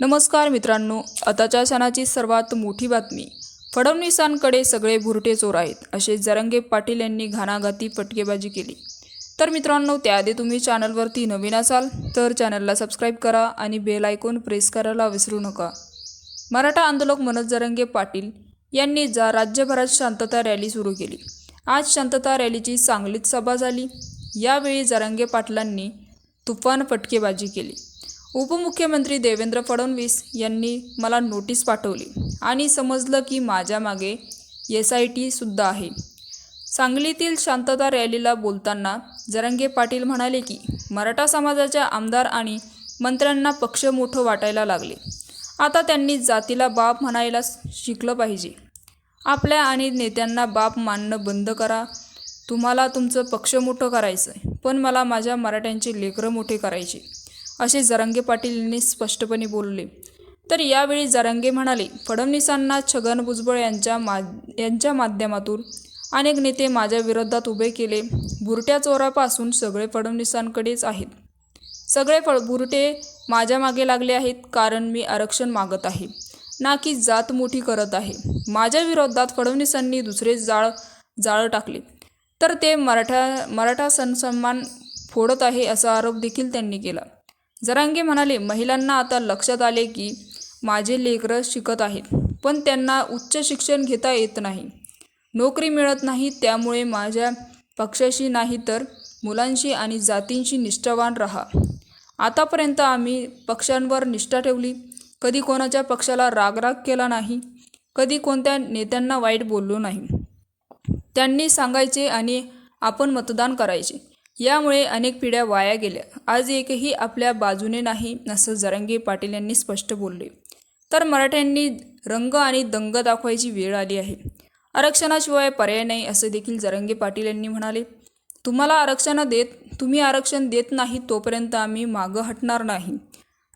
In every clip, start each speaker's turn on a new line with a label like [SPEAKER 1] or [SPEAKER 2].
[SPEAKER 1] नमस्कार मित्रांनो आताच्या सणाची सर्वात मोठी बातमी. फडणवीसांकडे सगळे भुरटे चोर आहेत असे जरंगे पाटील यांनी घाणाघाती फटकेबाजी केली. तर मित्रांनो त्याआधी तुम्ही चॅनलवरती नवीन असाल तर चॅनलला सबस्क्राईब करा आणि बेल आयकॉन प्रेस करायला विसरू नका. मराठा आंदोलक मनोज जरंगे पाटील यांनी जा राज्यभरात शांतता रॅली सुरू केली. आज शांतता रॅलीची सांगलीत सभा झाली. यावेळी जरंगे पाटलांनी तुफान फटकेबाजी केली. उपमुख्यमंत्री देवेंद्र फडणवीस यांनी मला नोटीस पाठवली. आणि समजलं की माझ्या मागे एस आय टीसुद्धा आहे. सांगलीतील शांतता रॅलीला बोलताना जरंगे पाटील म्हणाले की मराठा समाजाच्या आमदार आणि मंत्र्यांना पक्ष मोठं वाटायला लागले. आता त्यांनी जातीला बाप म्हणायला शिकलं पाहिजे. आपल्या आणि नेत्यांना बाप मानणं बंद करा. तुम्हाला तुमचं पक्ष मोठं करायचं आहे पण मला माझ्या मराठ्यांचे लेकरं मोठे करायचे. असे जरांगे पाटील यांनी स्पष्टपणे बोलले. तर यावेळी जरांगे म्हणाले फडणवीसांना छगन भुजबळ यांच्या मा यांच्या माध्यमातून अनेक नेते माझ्या विरोधात उभे केले. बुरट्या चोरापासून सगळे फडणवीसांकडेच आहेत. सगळे फळ बुरटे माझ्या मागे लागले आहेत कारण मी आरक्षण मागत आहे. ना की जात मोठी करत आहे. माझ्या विरोधात फडणवीसांनी दुसरे जाळ जाळं टाकले. तर ते मराठा मराठा सन्मान फोडत आहे असा आरोप देखील त्यांनी केला. जरांगे म्हणाले महिलांना आता लक्षात आले की माझे लेकरं शिकत आहेत पण त्यांना उच्च शिक्षण घेता येत नाही. नोकरी मिळत नाही त्यामुळे माझ्या पक्षाशी नाही तर मुलांशी आणि जातींशी निष्ठावान राहा. आतापर्यंत आम्ही पक्षांवर निष्ठा ठेवली. कधी कोणाच्या पक्षाला रागराग केला नाही कधी कोणत्या नेत्यांना वाईट बोललो नाही. त्यांनी सांगायचे आणि आपण मतदान करायचे. यामुळे अनेक पिढ्या वाया गेल्या. आज एकही आपल्या बाजूने नाही असं जरंगे पाटील यांनी स्पष्ट बोलले. तर मराठ्यांनी रंग आणि दंग दाखवायची वेळ आली आहे. आरक्षणाशिवाय पर्याय नाही असं देखील जरंगे पाटील यांनी म्हणाले. तुम्हाला आरक्षण देत तुम्ही आरक्षण देत नाही तोपर्यंत आम्ही मागं हटणार नाही.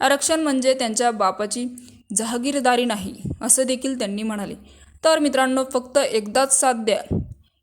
[SPEAKER 1] आरक्षण म्हणजे त्यांच्या बापाची जहागीरदारी नाही असं देखील त्यांनी म्हणाले. तर मित्रांनो फक्त एकदाच साथ द्या.